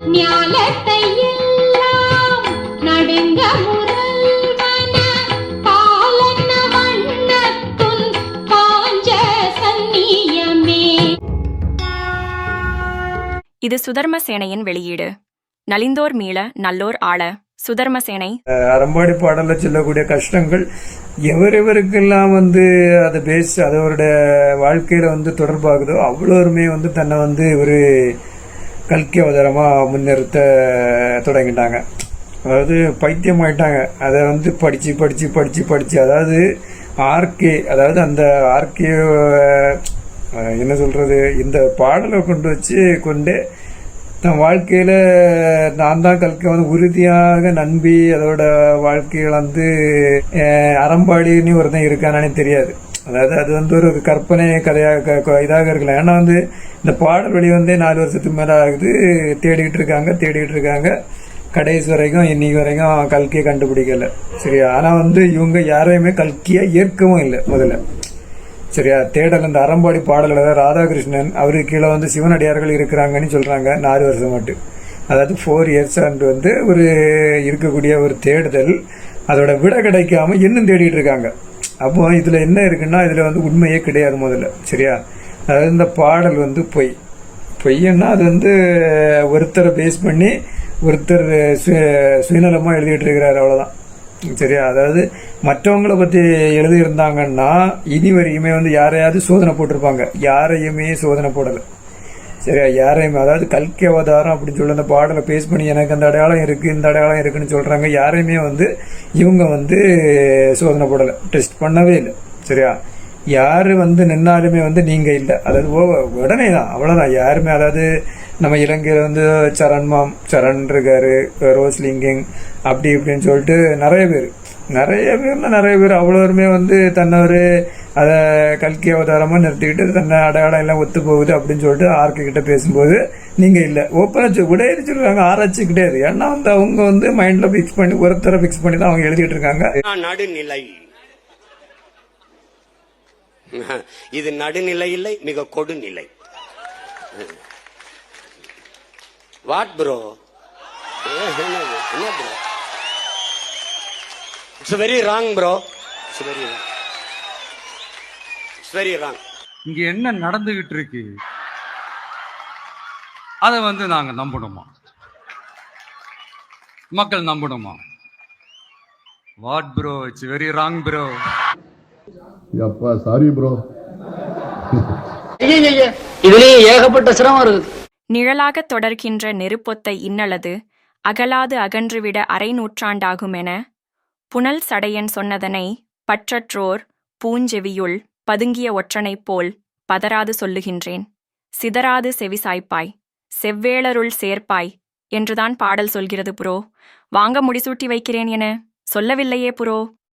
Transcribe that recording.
ஞாலத்தை எல்லாம் நடுங்க முரல்வன பாலன வண்ணத்துன் பாஞ்ச சந்நியமே. இது சுதர்மசேனையின் வெளியீடு. நலிந்தோர் மீள நல்லோர் ஆள. சுதர்மசேனை அறம்பாடி பாடல்ல சொல்லக்கூடிய கஷ்டங்கள் எவரெவருக்கெல்லாம் வந்து அதை பேஸ் அதோட வாழ்க்கையில வந்து தொடர்பாகுதோ அவ்வளோருமே வந்து தன்னை வந்து ஒரு கல்கி அவதாரமாக முன்னிறுத்த தொடங்கிட்டாங்க. அதாவது பைத்தியமாயிட்டாங்க. அதை வந்து படித்து படித்து படித்து படித்து அதாவது ஆர்கே அதாவது அந்த ஆர்கே என்ன சொல்கிறது இந்த பாடலை கொண்டு வச்சு கொண்டு தன் வாழ்க்கையில் நான் தான் கல்கி வந்து உறுதியாக நம்பி அதோட வாழ்க்கையில் வந்து அறம்பாடின்னு ஒருத்தன் இருக்கானே தெரியாது. அதாவது அது வந்து ஒரு கற்பனை கதையாக இதாக இருக்கலாம். ஏன்னா வந்து இந்த பாடல் வழி வந்து நாலு வருஷத்துக்கு மேலே ஆகுது. தேடிக்கிட்டு இருக்காங்க தேடிக்கிட்டு இருக்காங்க. கடைசி வரைக்கும் இன்னைக்கு வரைக்கும் கல்கியை கண்டுபிடிக்கல. சரியா? ஆனால் வந்து இவங்க யாரையுமே கல்கியை ஏற்கவும் இல்லை முதல்ல. சரியா? தேடல் இந்த அறம்பாடி பாடல் ராதாகிருஷ்ணன் அவருக்கு கீழே வந்து சிவனடியார்கள் இருக்கிறாங்கன்னு சொல்கிறாங்க நாலு வருஷம் மட்டும். அதாவது ஃபோர் இயர்ஸ் அண்ட் வந்து ஒரு இருக்கக்கூடிய ஒரு தேடுதல் அதோட விட கிடைக்காம இன்னும் தேடிட்டு இருக்காங்க. அப்போ இதில் என்ன இருக்குன்னா இதில் வந்து உண்மையே கிடையாது முதல்ல சரியா? அதாவது இந்த பாடல் வந்து பொய். பொய்யன்னா அது வந்து ஒருத்தரை பேஸ் பண்ணி ஒருத்தர் சு- சுயநலமாக எழுதிட்டு இருக்கிறார் அவ்வளோதான் சரியா? அதாவது மற்றவங்கள பற்றி எழுதியிருந்தாங்கன்னா இனி வரைக்குமே வந்து யாரையாவது சோதனை போட்டிருப்பாங்க. யாரையுமே சோதனை போடலை. சரியா யாரையுமே அதாவது கல்கி அவதாரம் அப்படின்னு சொல்லி அந்த பாடலை பேஸ் பண்ணி எனக்கு அந்த அடையாளம் இருக்குது இந்த அடையாளம் இருக்குன்னு சொல்கிறாங்க யாரையுமே வந்து இவங்க வந்து சோதனை போடலை டெஸ்ட் பண்ணவே இல்லை. சரியா? யார் வந்து நின்னாலுமே வந்து நீங்கள் இல்லை. அதாவது ஓ உடனே தான் அவ்வளோதான் யாருமே அதாவது நம்ம இலங்கையில் வந்து சரண்மாம் சரண் இருக்கார் ரோஸ்லிங்கிங் அப்படி இப்படின்னு சொல்லிட்டு நிறைய பேர் நிறைய பேர்னா நிறைய பேர் அவ்வளோருமே வந்து தன்னை அதை கல்கி அவதாரமாக நிறுத்திக்கிட்டு தன்னை அடையாளம் எல்லாம் ஒத்து போகுது அப்படின்னு சொல்லிட்டு ஆர்கே கிட்ட பேசும்போது நீங்கள் இல்லை ஓப்பனாக கூட சொல்லுவாங்க ஆராய்ச்சி கிடையாது ஏன்னா வந்து அவங்க வந்து மைண்டில் ஃபிக்ஸ் பண்ணி ஒருத்தரை ஃபிக்ஸ் பண்ணி தான் அவங்க எழுதிட்டு இருக்காங்க. நடுநிலை. இது நடுநிலை இல்லை மிக கொடுநிலை. வாட் ப்ரோ என்ன bro it's very wrong bro it's very wrong wrong இங்க என்ன நடந்துகிட்டு இருக்கு? அதை வந்து நாங்க நம்பணுமா? மக்கள் நம்பணுமா? What bro it's very wrong bro அப்பா சாரி ப்ரோ இதுலயே ஏகப்பட்ட சிரமம் இருக்குது நிழலாகத் தொடர்கின்ற நெருப்பொத்தை இன்னலது அகலாது அகன்றுவிட அரை நூற்றாண்டாகுமென புனல் சடையன் சொன்னதனை பற்றற்றோர் பூஞ்செவியுள் பதுங்கிய ஒற்றனைப் போல் பதறாது சொல்லுகின்றேன். சிதறாது செவிசாய்ப்பாய் செவ்வேளருள் சேர்ப்பாய் என்றுதான் பாடல் சொல்கிறது புரோ. வாங்க முடிசூட்டி வைக்கிறேன் என சொல்லவில்லையே புரோ.